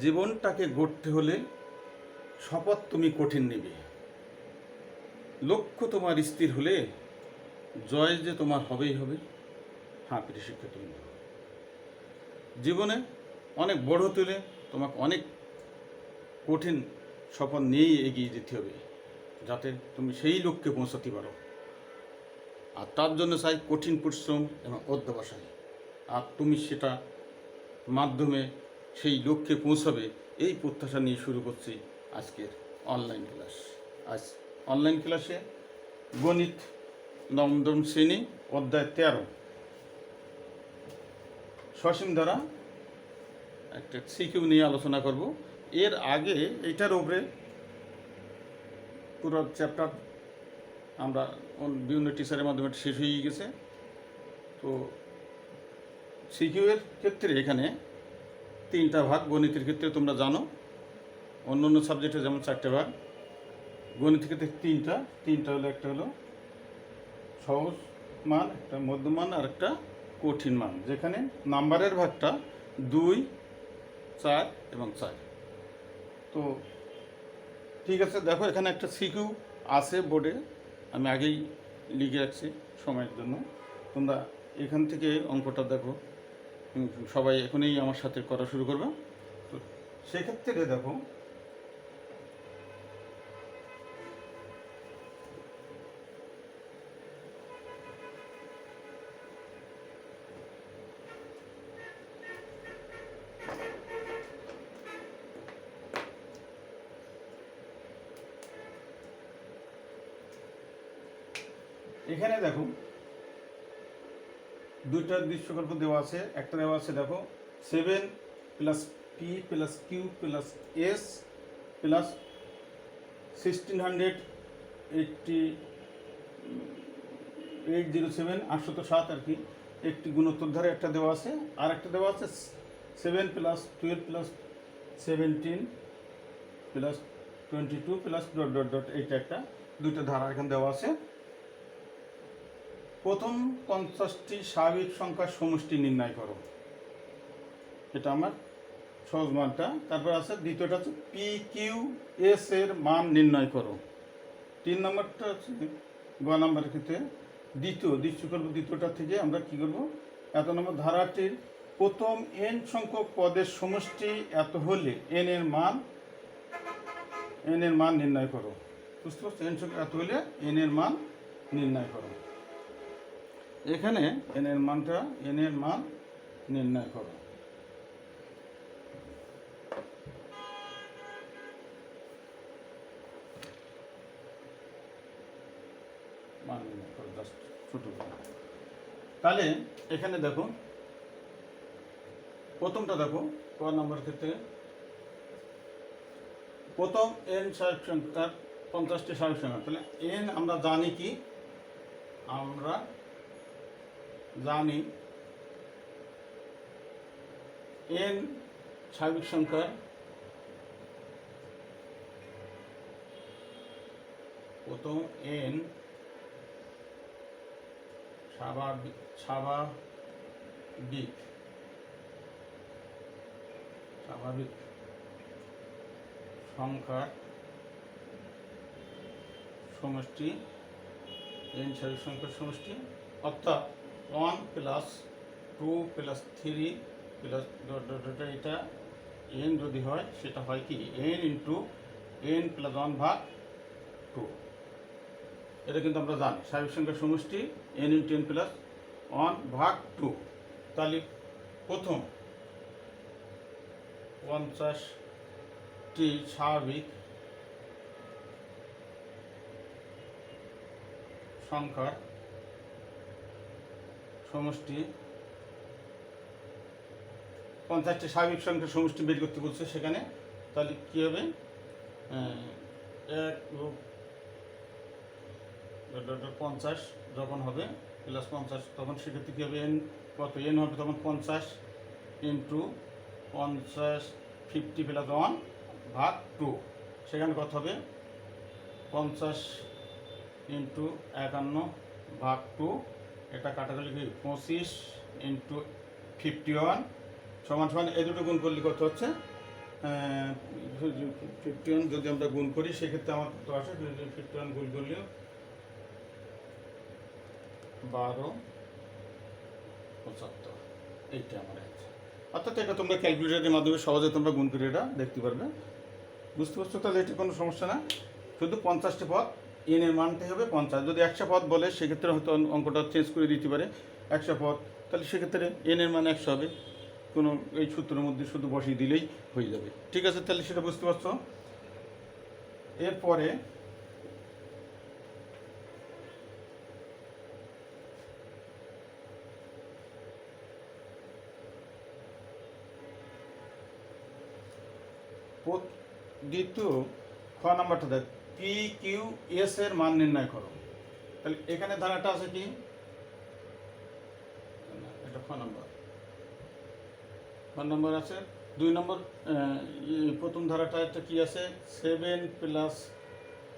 জীবনটাকে গড়তে হলে শপথ তুমি কঠিন নেবে। লক্ষ্য তোমার স্থির হলে জয় যে তোমার হবেই হবে হ্যাঁ প্রিয় জীবনে অনেক বড় তুলে তোমাকে অনেক কঠিন শপথ নিয়েই এগিয়ে যেতে হবে, যাতে তুমি সেই লক্ষ্যে পৌঁছাতে পারো। আর তার জন্য চাই কঠিন পরিশ্রম এবং অধ্যবসায়। আর তুমি সেটা মাধ্যমে সেই লক্ষ্যে পৌঁছাবে এই প্রত্যাশা নিয়ে শুরু করছি আজকের অনলাইন ক্লাস আজ অনলাইন ক্লাসে গণিত নবম শ্রেণি, অধ্যায় তেরো। সসীম দ্বারা একটা সিকিউ নিয়ে আলোচনা করব। এর আগে এইটার উপরে পুরো চ্যাপ্টার আমরা বিভিন্ন টিচারের মাধ্যমে শেষ হয়ে গেছে। তো সিকিউ এর ক্ষেত্রে এখানে তিনটা ভাগ গণিতের ক্ষেত্রে তোমরা জানো। অন্য অন্য সাবজেক্টে যেমন চারটে ভাগ। গণিতের ক্ষেত্রে তিনটা তিনটা হলো একটা হলো সহজ মান, একটা মধ্যমান আর একটা কঠিন মান, যেখানে নাম্বারের ভাগটা দুই, চার এবং চার। তো ঠিক আছে, দেখো এখানে একটা সিকিউ আছে বোর্ডে আমি আগেই লিখে রাখছি সময়ের জন্য। তোমরা এখান থেকে অঙ্কটা দেখো। সবাই এখনই আমার সাথে করা শুরু করবে। তো সেক্ষেত্রে দেখো এখানে দেখো দুইটা দৃশ্যকল্প দেওয়া আছে। একটা দেওয়া আছে, দেখো seven plus p plus q plus s plus sixteen hundred eighty eight zero seven আটশত সাত আর কি, একটি গুণোত্তর ধারে একটা দেওয়া আছে। আর একটা দেওয়া আছে seven plus twelve plus seventeen plus twenty two plus dot dot dot এইটা একটা, দুইটা ধারা এখানে দেওয়া আছে। প্রথম পঞ্চাশটি স্বাভাবিক সংখ্যার সমষ্টি নির্ণয় করো। এটা আমার সহজ মানটা। তারপর আছে, দ্বিতীয়টা হচ্ছে পি কিউ এস এর মান নির্ণয় করো। তিন নম্বরটা হচ্ছে গ নম্বরের ক্ষেত্রে দ্বিতীয় দৃশ্যকল্প দ্বিতীয়টা থেকে আমরা কি করব? এত নম্বর ধারাটির প্রথম এন সংখ্যক পদের সমষ্টি এত হলে এন এর মান এন এর মান নির্ণয় করো। বুঝতে পারছ এন সংখ্যক এত হলে এন এর মান নির্ণয় করো। এখানে এন এর মানটা এন এর মান নির্ণয় করো। মান তাহলে এখানে দেখো, প্রথমটা দেখো ক নম্বর ক্ষেত্রে প্রথম এন স্বাভাবিক সংখ্যার পঞ্চাশটি স্বাভাবিক তাহলে এন আমরা জানি কি? আমরা জানি এন স্বাভাবিক সংখ্যার প্রথম এন স্বাভাবিক স্বাভাবিক স্বাভাবিক সংখ্যার সমষ্টি, এন স্বাভাবিক সংখ্যার সমষ্টি, অর্থাৎ one plus two plus three plus এটা এন যদি হয়, সেটা হয় কি? N into n plus one ভাগ টু এটা কিন্তু আমরা জানি। স্বাভাবিক সংখ্যার সমষ্টি n into n plus one ভাগ টু তাহলে প্রথম পঞ্চাশটি স্বাভাবিক সংখ্যার সমষ্টি পঞ্চাশটি স্বাভাবিক সংখ্যার সমষ্টি বের করতে বলছে সেখানে, তাহলে কী হবে? এক পঞ্চাশ যখন হবে প্লাস পঞ্চাশ, তখন সেক্ষেত্রে কী হবে? এন কত? এন হবে তখন পঞ্চাশ ইন্টু পঞ্চাশ ফিফটি প্লাস ওয়ান ভাগ টু সেখানে কত হবে? পঞ্চাশ ইন্টু একান্ন ভাগ টু এটা কাটা গেলে কি পঁচিশ ইন্টু ফিফটি ওয়ান সমান সমান এই দুটো গুণ করলে কত হচ্ছে? ফিফটি ওয়ান যদি আমরা গুণ করি, সেক্ষেত্রে আমার কত আসে? ফিফটি ওয়ান গুণ করলেও বারো পঁচাত্তর। এইটা আমার আছে অর্থাৎ এটা তোমরা ক্যালকুলেটারের মাধ্যমে সহজে তোমরা গুণ করে এটা দেখতে পারবে। বুঝতে পারছ? তাহলে এটা কোনো সমস্যা না। শুধু পঞ্চাশটি পদ এন এর মানতে হবে পঞ্চাশ। যদি একশো পদ বলে, সেক্ষেত্রে হয়তো অঙ্ক- অঙ্কটা চেঞ্জ করে দিতে পারে। একশো পদ, তাহলে সেক্ষেত্রে এন এর মান একশো হবে। কোনো এই সূত্রের মধ্যে শুধু বসিয়ে দিলেই হয়ে যাবে। ঠিক আছে, তাহলে সেটা বুঝতে পারছ? এরপরে দ্বিতীয় খ নাম্বারটা দেখ। পি কিউ এস এর মান নির্ণয় করো। তাহলে এখানে ধারাটা আছে কি? এটা খ নাম্বার। খ নাম্বার আছে, দুই নম্বর প্রথম ধারাটা একটা কি আছে? Seven plus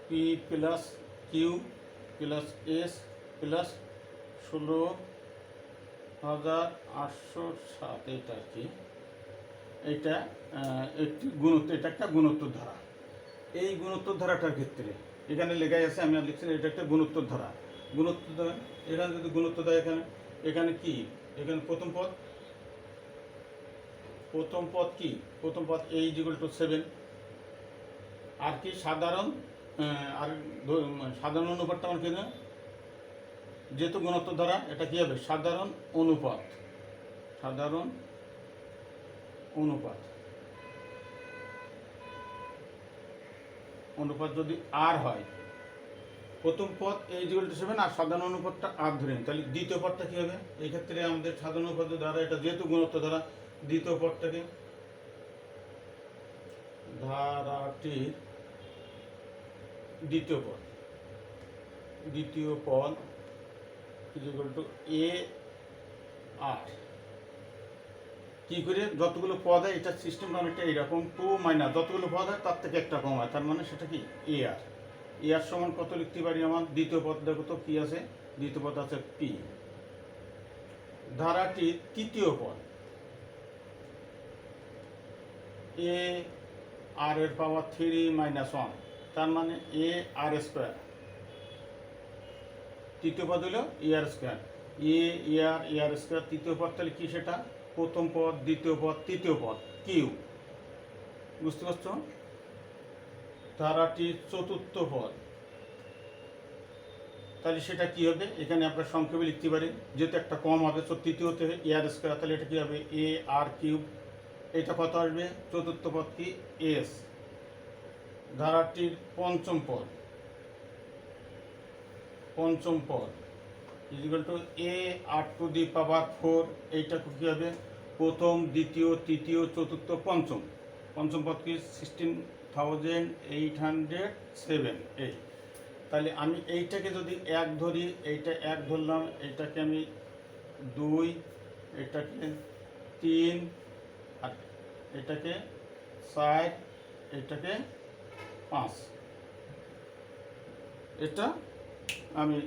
p plus q plus s plus ষোলো হাজার আটশো সাত। এটা আর কি? এটা একটি গুণত্ব, এটা একটা গুণোত্তর ধারা। এই গুণোত্তর ধারাটার ক্ষেত্রে, এখানে লেখাই আছে, আমি আর লিখছি এটা একটা গুণোত্তর ধারা গুণোত্তর ধারা এখানে যদি গুণোত্তর দেয় এখানে এখানে কি? এখানে প্রথম পদ। প্রথম পদ কি? প্রথম পদ এই ইজিক্যাল টু সেভেন আর কি সাধারণ আর সাধারণ অনুপাতটা আমার কি না যেহেতু গুণোত্তর ধারা এটা কি হবে? সাধারণ অনুপাত। সাধারণ অনুপাত। অনুপাত যদি আর হয়, প্রথম পদ এই ইকুয়াল টু সেভেন আর সাধারণ অনুপাতটা আর ধরে নিই। তাহলে দ্বিতীয় পদটা কী হবে? এই ক্ষেত্রে আমাদের সাধারণ অনুপাতের দ্বারা এটা যেহেতু গুণত্ব দ্বারা দ্বিতীয় পদটাকে ধারাটির দ্বিতীয় পদ। দ্বিতীয় পদ ইকুয়াল টু এ আর কি করে যতগুলো পদ হয় এটা সিস্টেমটা অনেকটা এরকম, টু মাইনাস যতগুলো পদ হয় তার থেকে একটা কম হয়। তার মানে সেটা কি? এ আর এ আর সমান কত লিখতে পারি আমার? দ্বিতীয় পদ দেখো তো কি আছে? দ্বিতীয় পদ আছে পি ধারাটি তৃতীয় পদ। এ আর এর পাওয়ার থ্রি মাইনাস ওয়ান তার মানে এ আর স্কোয়ার তৃতীয় পদ হলো এ আর স্কোয়ার এ আর এ আর স্কোয়ার তৃতীয় পদ তাহলে কি সেটা? প্রথম পদ, দ্বিতীয় পদ, তৃতীয় পদ, কিউ। বুঝতে পারছ? ধারাটির চতুর্থ পদ। তাহলে সেটা কি হবে? এখানে আমরা সংক্ষেপে লিখতে পারি, যেহেতু একটা কম হবে, তো তৃতীয়তে এ আর স্কোয়ার, তাহলে এটা কি হবে? A, r cube. এটা কত আসবে? চতুর্থ পদ কি? এস। ধারাটির পঞ্চম পদ। পঞ্চম পদ। Is equal to a r to the power four এইটা কী হবে? প্রথম, দ্বিতীয়, তৃতীয়, চতুর্থ, পঞ্চম। পঞ্চম পদ কি? Sixteen thousand eight hundred seven এই। তাহলে আমি এইটাকে যদি এক ধরি, এইটা এক ধরলাম এইটাকে আমি দুই, এটাকে তিন, আর এটাকে চার, এটাকে পাঁচ। এটা আমি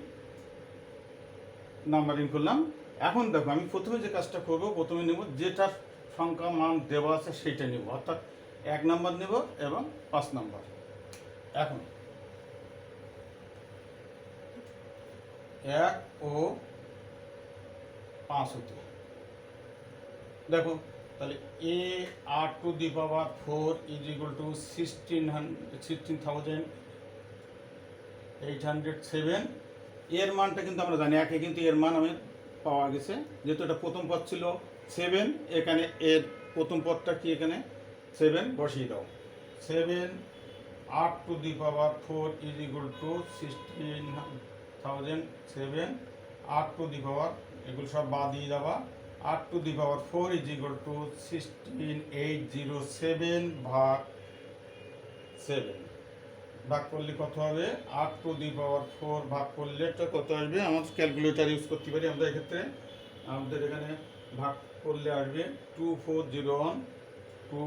নাম্বারিং করলাম। এখন দেখো, আমি প্রথমে যে কাজটা করব, প্রথমে নেব যেটার সংখ্যা, মান দেওয়া আছে সেইটা নেব। অর্থাৎ এক নাম্বার নেব এবং পাঁচ নাম্বার। এখন এক ও পাঁচ হতে দেখো, তাহলে a r to the power four is equal to sixteen hundred sixteen thousand eight hundred seven এর মানটা কিন্তু আমরা জানি, একে কিন্তু এর মান আমি পাওয়া গেছে। যেহেতু এটা প্রথম পদ ছিল সেভেন এখানে এর প্রথম পদটা কি এখানে? সেভেন বসিয়ে দাও। সেভেন আট to the power four is equal to sixteen thousand seven আট টু দি পাওয়ার এগুলো সব বাদ দিয়ে দেওয়া আট to the power four is equal to sixteen eight zero seven ভাগ সেভেন ভাগ করলে কত হবে? আট টু দি পাওয়ার ফোর ভাগ করলে এটা কত আসবে? আমার ক্যালকুলেটার ইউজ করতে পারি আমরা এক্ষেত্রে। আমাদের এখানে ভাগ করলে আসবে two four zero one two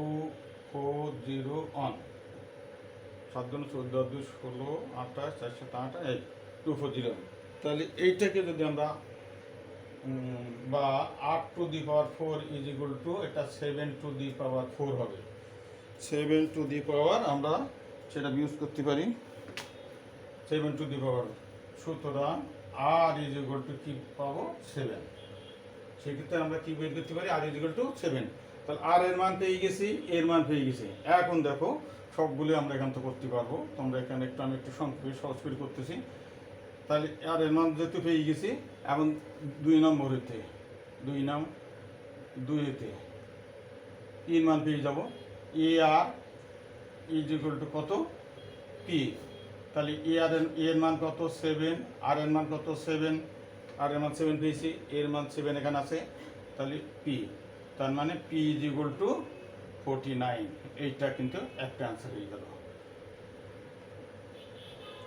four zero one সাত দুন চোদ্দ দুই ষোলো, আঠাশ চারশো আট এই টু ফোর জিরো তাহলে এইটাকে যদি আমরা বা আট to the power four is equal to এটা seven to the power four হবে। সেভেন টু দি পাওয়ার আমরা সেটা ইউজ করতে পারি। সেভেন টু দি পাওয়ার সুতরাং আর ইজ ইকুয়াল টু কি পাবো? সেভেন সেক্ষেত্রে আমরা কি বের করতে পারি? R is equal to seven তাহলে আর এর মান পেয়ে গেছি, এর মান পেয়ে গেছি। এখন দেখো, সবগুলো আমরা এখান থেকে করতে পারব। তোমরা এখানে একটু, আমি একটু সংক্ষেপে সহজ করে করতেছি। তাহলে আর এর মান যেহেতু পেয়ে গেছি, এখন দুই নম্বরেতে দুই নাম দুইতে তিন মান পেয়ে যাব। A r is equal to কত? পি তাহলে এ আর এন এর মান কত? সেভেন আর এর মান কত? সেভেন আর এর মান সেভেন পেয়েছি এর মান সেভেন এখানে আছে, তাহলে পি তার মানে p is equal to forty nine এইটা কিন্তু একটা অ্যান্সার হয়ে গেল।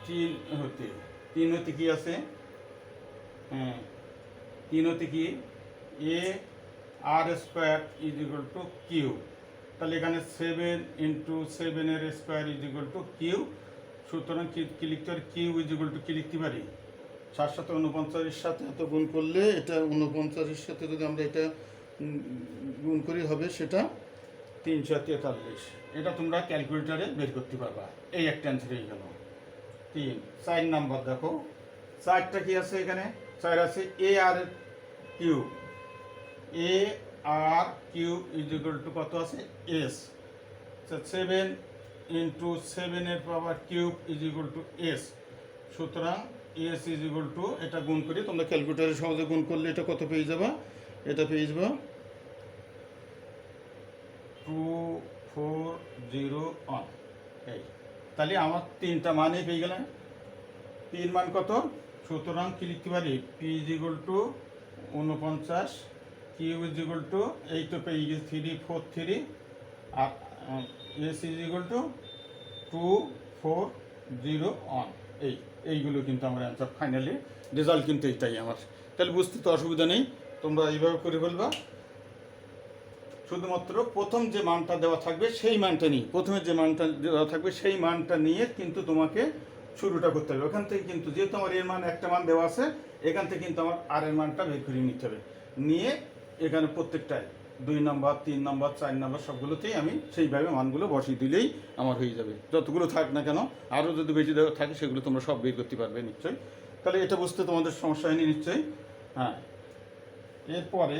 তিন হতে তিন হতে কি আছে? হ্যাঁ তিন হতে কি? A r square is equal to q তাহলে এখানে সেভেন ইন্টু সেভেনের square is equal to q সুতরাং কি লিখতে পারি? কিউ ইজ ইকুয়াল টু কি লিখতে পারি? সাত উনপঞ্চাশের সাথে এত গুণ করলে এটা উনপঞ্চাশের সাথে যদি আমরা এটা গুণ করি হবে সেটা তিনশো তেতাল্লিশ। এটা তোমরা ক্যালকুলেটারে বের করতে পারবা। এই একটা অ্যান্সার হয়ে গেল। তিন, চার নাম্বার দেখো। চারটা কি আছে এখানে? চার আছে a r q a r q is equal to কত আছে? এস সেভেন ইন্টু সেভেনের power cube is equal to s সুতরাং এস ইজ ইকুয়াল টু এটা গুণ করি, তোমরা ক্যালকুলেটারে সহজে গুণ করলে এটা কত পেয়ে যাবা? এটা পেয়ে যাবা টু ফোর জিরো ওয়ান এই, তাহলে আমার তিনটা মানই পেয়ে গেলাম। পির মান কত? সুতরাং কি লিখতে পারি? পি ইজ ইকুয়াল টু উনপঞ্চাশ কিউ ইজ ইকুয়াল টু এই তো পেয়ে গেছি three four three R s is equal to two four zero one এই, এইগুলো কিন্তু আমার অ্যান্সার ফাইনালি রেজাল্ট কিন্তু এইটাই আমার। তাহলে বুঝতে তো অসুবিধা নেই, তোমরা এইভাবে করে ফেলবা। শুধুমাত্র প্রথম যে মানটা দেওয়া থাকবে সেই মানটা নিয়ে, প্রথমে যে মানটা দেওয়া থাকবে সেই মানটা নিয়ে কিন্তু তোমাকে শুরুটা করতে হবে। ওখান থেকে কিন্তু যেহেতু আমার এর মান একটা মান দেওয়া আছে, এখান থেকে কিন্তু আমার আর এর মানটা বের করে নিতে হবে। নিয়ে এখানে প্রত্যেকটায় দুই নাম্বার, তিন নাম্বার, চার নাম্বার সবগুলোতেই আমি সেইভাবে মানগুলো বসিয়ে দিলেই আমার হয়ে যাবে। যতগুলো থাক না কেন, আরও যদি বেশি থাকে সেগুলো তোমরা সব বের করতে পারবে নিশ্চয়ই। তাহলে এটা বুঝতে তোমাদের সমস্যা হয়নি নিশ্চয়ই? হ্যাঁ। এরপরে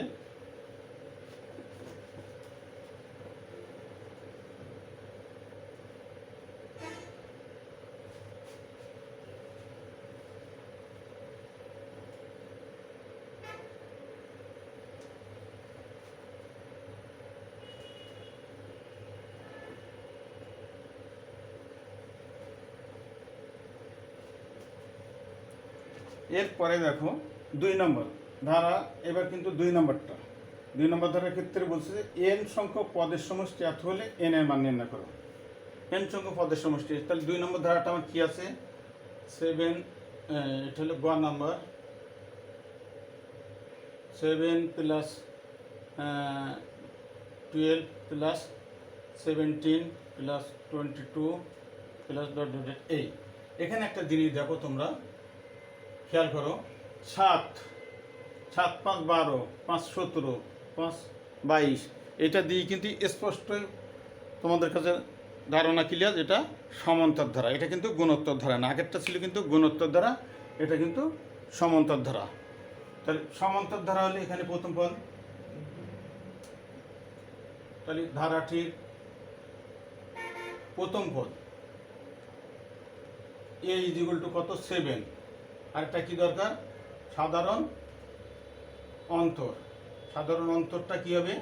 এরপরে দেখো, দুই নম্বর। ধারা, এবার কিন্তু দুই নম্বরটা। দুই নম্বর ধারার ক্ষেত্রে বলছে যে এন সংখ্যক পদের সমষ্টি এত হলে এন এর মান নির্ণয় করো। এন সংখ্যক পদের সমষ্টি, তাহলে দুই নম্বর ধারাটা আমার কি আছে? সেভেন এটা হলো গ number seven plus twelve plus seventeen plus twenty two plus dot dot এই এখানে একটা জিনিস দেখো তোমরা। খেয়াল করো, সাত সাত পাঁচ বারো, পাঁচ সতেরো, পাঁচ বাইশ। এটা দিয়ে কিন্তু স্পষ্ট তোমাদের কাছে ধারণা ক্লিয়ার এটা সমান্তর ধারা। এটা কিন্তু গুণোত্তর ধারা না, আগেরটা ছিল কিন্তু গুণোত্তর ধারা, এটা কিন্তু সমান্তর ধারা। তাহলে সমান্তর ধারা হলে এখানে প্রথম পদ। তাহলে ধারাটির প্রথম পদ। এ ইজ টু কত? সেভেন আরেকটা কি দরকার? সাধারণ অন্তর। সাধারণ অন্তরটা কি হবে?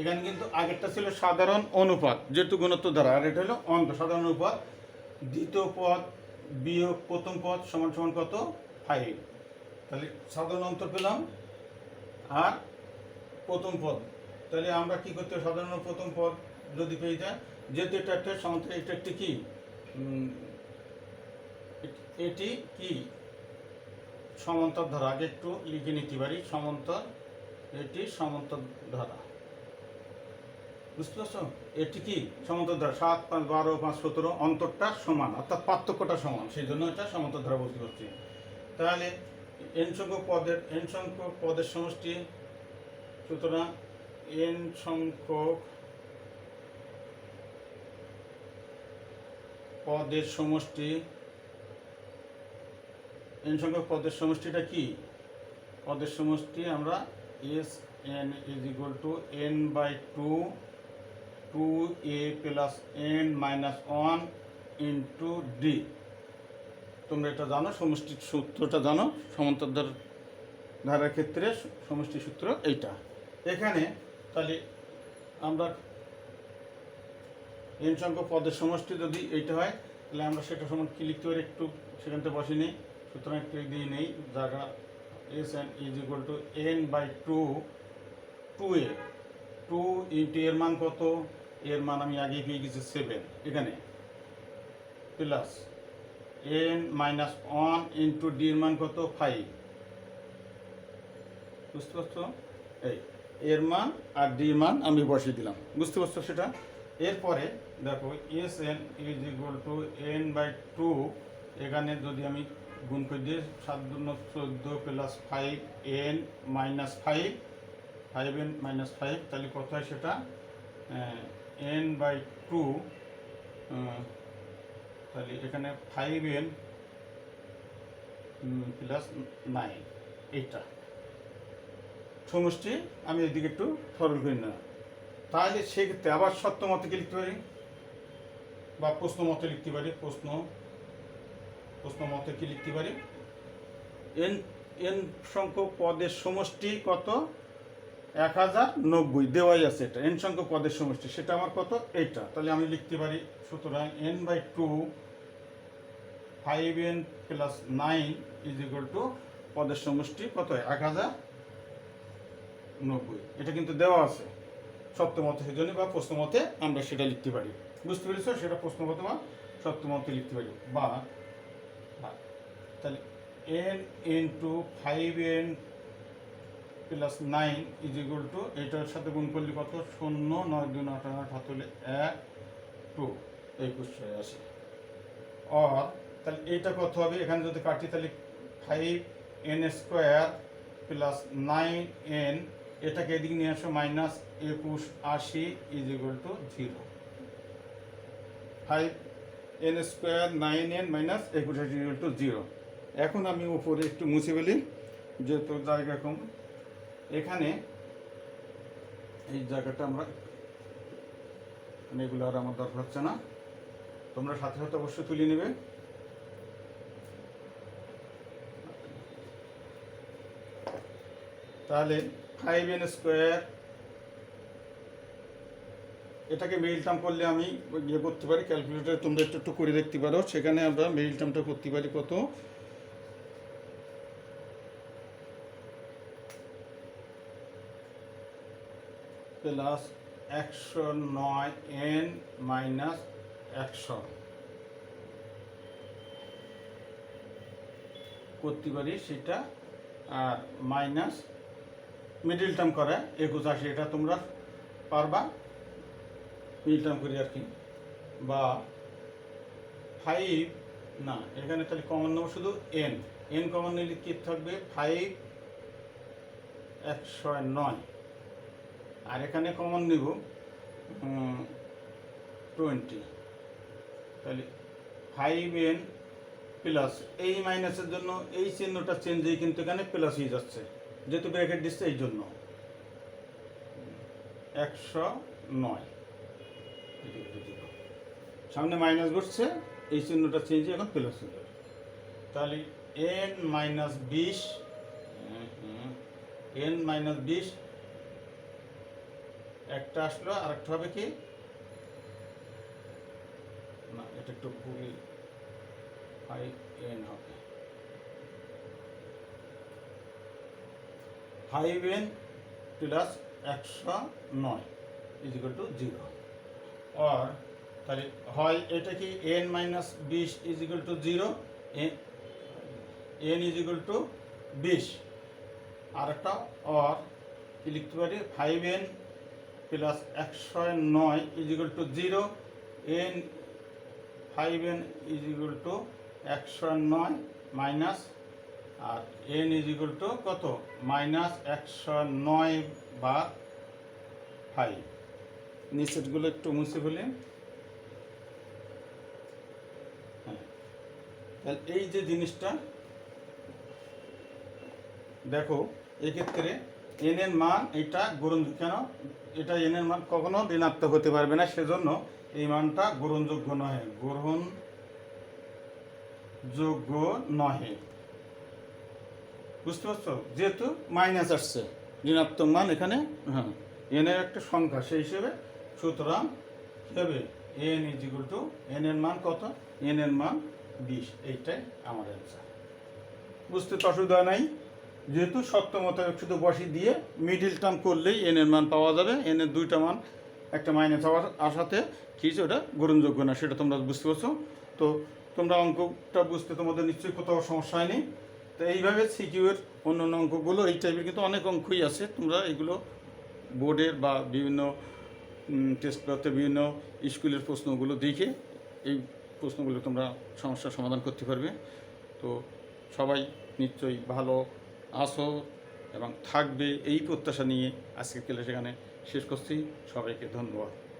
এখানে কিন্তু আগেরটা ছিল সাধারণ অনুপাত, যেহেতু গুণত্ব দ্বারা, আর এটা হলো অন্তর সাধারণ অনুপাত। দ্বিতীয় পদ, বিয়োগ প্রথম পদ সমান সমান কত? ফাইভ তাহলে সাধারণ অন্তর পেলাম, আর প্রথম পদ। তাহলে আমরা কি করতে সাধারণ প্রথম পদ যদি পেয়ে যায় যেহেতু এটা একটা সমান্তর এটা একটি কি? এটি কি? সমান্তর ধারা আগে একটু লিখে নিতে পারি। সমান্তর, এটি সমান্তর ধারা বুঝতে পারছ? এটি কি? সমান্তর ধারা সাত, পাঁচ, বারো, পাঁচ, সতেরো, অন্তরটা সমান, অর্থাৎ পার্থক্যটা সমান। সেই জন্য এটা সমান্তর ধারা বলতে পারছি। তাহলে এন সংখ্যক পদের এন সংখ্যক পদের সমষ্টি, সুতরাং এন সংখ্যক পদের সমষ্টি এন সংখ্যক পদের সমষ্টিটা কি? পদের সমষ্টি আমরা s n is equal to n by two two a plus n minus one into d তোমরা এটা জানো, সমষ্টির সূত্রটা জানো সমান্তর ধারার ক্ষেত্রে সমষ্টি সূত্র এইটা। এখানে তাহলে আমরা এন সংখ্যক পদের সমষ্টি যদি এইটা হয়, তাহলে আমরা সেটা সমান কি লিখতে পারি একটু? সেখান থেকে বসে নিই। সুতরাং একটু দিয়ে নেই জায়গা s n is equal to n by two two a two into এর মান কত? এর মান আমি আগে পেয়ে গেছি সেভেন এখানে। Plus n minus one into ডির মান কত? ফাইভ বুঝতে পারছ? এই এর মান আর ডির মান আমি বসিয়ে দিলাম। বুঝতে পারছ সেটা? এরপরে দেখো s n is equal to n by two এখানে যদি আমি গুণ করে দিই সাত দুন চোদ্দ plus five n minus five five n minus five তাহলে কত হয় সেটা? এন বাই টু তাহলে এখানে ফাইভ এন প্লাস নাইন এইটা। সমষ্টি, আমি এদিকে একটু সরল করি না তাহলে সেক্ষেত্রে আবার সত্য মতে লিখতে পারি? বা প্রশ্ন মতে লিখতে পারি, প্রশ্ন প্রশ্ন মতে কি লিখতে পারি? এন এন সংখ্যক পদের সমষ্টি কত? এক হাজার নব্বই। দেওয়াই আছে এটা। এন সংখ্যক পদের সমষ্টি। সেটা আমার কত? এটা তাহলে আমি লিখতে পারি সুতরাং n by two five n plus nine is equal to পদের সমষ্টি কত? এক হাজার নব্বই। এটা কিন্তু দেওয়া আছে। সত্য মতে সেজন্য বা প্রশ্নমতে আমরা সেটা লিখতে পারি। বুঝতে পেরেছ? সেটা প্রশ্ন মতে বা সপ্তমতে লিখতে পারি। বা তাহলে n into five n plus nine is equal to এটার সাথে গুণ করলে কত? শূন্য, নয় দুই আট আট হাত হলে এক টু একুশ ছয় আসে। অর তাহলে এইটা কত হবে? এখানে যদি কাটি তাহলে five n square plus nine n এটাকে এদিকে নিয়ে আসো মাইনাস একুশ আশি is equal to zero five n square nine n minus একুশ আশি ইকুয়াল টু জিরো এখন আমি উপরে একটু মুছে ফেলি যেহেতু জায়গা কম এখানে এই জায়গাটা আমরা মানে এগুলো আর আমার দরকার হচ্ছে না। তোমরা সাথে সাথে অবশ্যই তুলে নেবে। তাহলে ফাইভ এন স্কোয়ার এটাকে মেইল টার্ম করলে আমি ইয়ে করতে পারি ক্যালকুলেটার তোমরা একটু একটু করে দেখতে পারো। সেখানে আমরা মেইল টার্মটা করতে পারি কত? প্লাস একশো নয় এন মাইনাস একশো। করতে পারি সেটা আর মাইনাস মিডিল টার্ম করে, একুশ আশি, এটা তোমরা পারবা মিডিল টার্ম করি আর কি। বা ফাইভ না, এখানে তাহলে কমন নেব শুধু এন এন কমন নিলে কি থাকবে? ফাইভ একশো নয়। আর এখানে কমন নিব টোয়েন্টি তাহলে ফাইভ এন প্লাস এই মাইনাসের জন্য এই চিহ্নটা চেঞ্জ হয়ে কিন্তু এখানে প্লাস হয়ে যাচ্ছে, যেহেতু ব্র্যাকেট দিচ্ছে এই জন্য। একশো নয়। সামনে মাইনাস ঘটছে এই চিহ্নটা চেঞ্জ এখন প্লাস হয়ে যাবে। তাহলে এন মাইনাস বিশ এন মাইনাস বিশ একটা আসলো আর একটা হবে কি? না, এটা একটু ভুল। ফাইভ এন হবে। ফাইভ এন প্লাস একশো নয় ইজ ইকুয়াল টু জিরো আর তাহলে হয় এটা কি এন মাইনাস বিশ is equal to zero n is equal to বিশ। আর একটা অর কি লিখতে পারি? ফাইভ এন প্লাস একশো নয় is equal to zero n five n is equal to একশো নয় মাইনাস আর এন ইজ ইকুয়াল টু কত? মাইনাস একশো নয় বা ফাইভ নিচেরগুলো একটু মুছে ফেলে। তাহলে এই যে জিনিসটা, দেখো, এক্ষেত্রে এন এর মান এটা গ্রহণ কেন? এটা এন এর মান কখনো ঋণাত্মক হতে পারবে না, সেজন্য এই মানটা গ্রহণযোগ্য নয় গ্রহণ যোগ্য নহে। বুঝতে পারছ? যেহেতু মাইনাস আসছে, ঋণাত্মক মান এখানে হ্যাঁ এনের একটা সংখ্যা, সেই হিসেবে সুতরাং হবে n is equal to n এর মান কত? এন এর মান বিশ, এইটাই আমার অ্যান্সার বুঝতে তো অসুবিধা নাই? যেহেতু সত্য মোতাবেক শুধু বসি দিয়ে মিডিল টার্ম করলেই এন এর মান পাওয়া যাবে। এন এর দুইটা মান, একটা মাইনাস হওয়ার আসাতে কী ওটা? গ্রহণযোগ্য না, সেটা তোমরা বুঝতে পারছ। তো তোমরা অঙ্কটা বুঝতে তোমাদের নিশ্চয়ই কোথাও সমস্যা হয়নি। তো এইভাবে সিকিউ এর অন্য অন্য অঙ্কগুলো, এই টাইপের কিন্তু অনেক অঙ্কই আছে। তোমরা এগুলো বোর্ডের বা বিভিন্ন টেস্ট পেপারতে বিভিন্ন স্কুলের প্রশ্নগুলো দেখে এই প্রশ্নগুলো তোমরা সমস্যার সমাধান করতে পারবে। তো সবাই নিশ্চয়ই ভালো আসো এবং থাকবে এই প্রত্যাশা নিয়ে আজকের ক্লাস এখানে শেষ করছি। সবাইকে ধন্যবাদ।